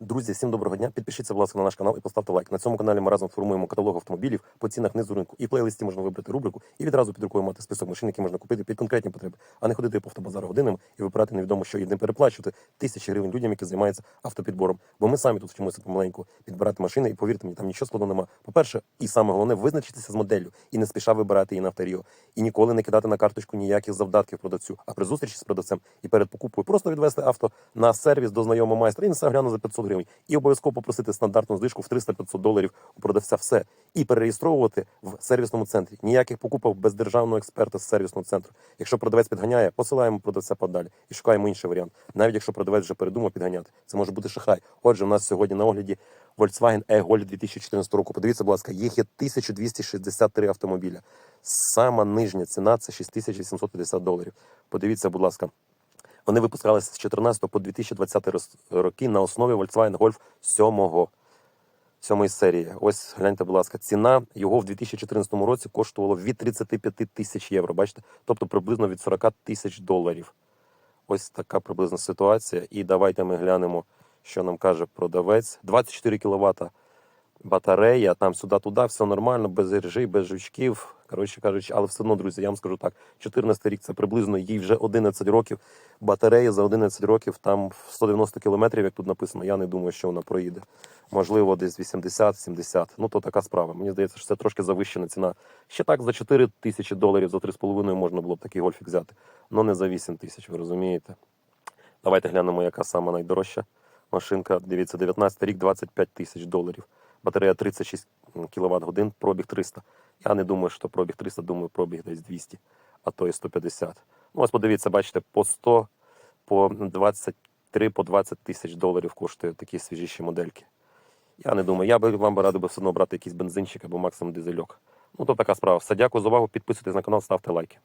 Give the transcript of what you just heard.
Друзі, всім доброго дня. Підпишіться, будь ласка, на наш канал і поставте лайк. На цьому каналі ми разом формуємо каталог автомобілів по цінах низу ринку. І в плейлисті можна вибрати рубрику і відразу під рукою мати список машин, які можна купити під конкретні потреби, а не ходити по автобазару годинами і вибирати невідомо, що і не переплачувати тисячі гривень людям, які займаються автопідбором. Бо ми самі тут вчимося помаленьку підбирати машини, і повірте мені, там нічого складного нема. По-перше, і саме головне визначитися з моделлю і не спіша вибирати її на авторіо. І ніколи не кидати на карточку ніяких завдатків продавцю, а при зустрічі з продавцем і перед покупкою просто відвести авто на сервіс до знайомого майстра і все гляну за 500 гривень. І обов'язково попросити стандартну знижку в 300-500 доларів у продавця все. І перереєстровувати в сервісному центрі. Ніяких покупок без державного експерта з сервісного центру. Якщо продавець підганяє, посилаємо продавця подалі і шукаємо інший варіант. Навіть якщо продавець вже передумав підганяти, це може бути шахрай. Отже, у нас сьогодні на огляді Volkswagen e-Golf 2014 року. Подивіться, будь ласка, їх є 1263 автомобіля. Сама нижня ціна це 6850 доларів. Подивіться, будь ласка. Вони випускалися з 14 по 2020 роки на основі Volkswagen Golf 7 сьомої серії. Ось гляньте, будь ласка, ціна його в 2014 році коштувала від 35 тисяч євро. Бачите, тобто приблизно від 40 тисяч доларів. Ось така приблизна ситуація. І давайте ми глянемо, що нам каже продавець. 24 кВт батарея, там сюди-туди, все нормально, без іржі, без жучків. Коротше кажучи, але все одно, друзі, я вам скажу так: 14 рік це приблизно їй вже 11 років. Батарея за 11 років, там 190 кілометрів, як тут написано. Я не думаю, що вона проїде. Можливо, десь 80-70. Ну то така справа. Мені здається, що це трошки завищена ціна. Ще так за 4 тисячі доларів, за 3,5 можна було б такий гольфік взяти. але не за 8 тисяч, ви розумієте? Давайте глянемо, яка сама найдорожча машинка. Дивіться, 19 рік, 25 тисяч доларів. Батарея 36 кВт пробіг 300. Я не думаю, що пробіг 300, думаю, пробіг десь 200, а то і 150. Ну, ось подивіться, бачите, по 100, по 23, по 20 тисяч доларів коштує такі свіжіші модельки. Я не думаю, я би вам би радив би все одно брати якийсь бензинчик або максимум дизельок. Ну, то така справа. Все, дякую за увагу. Підписуйтесь на канал, ставте лайки.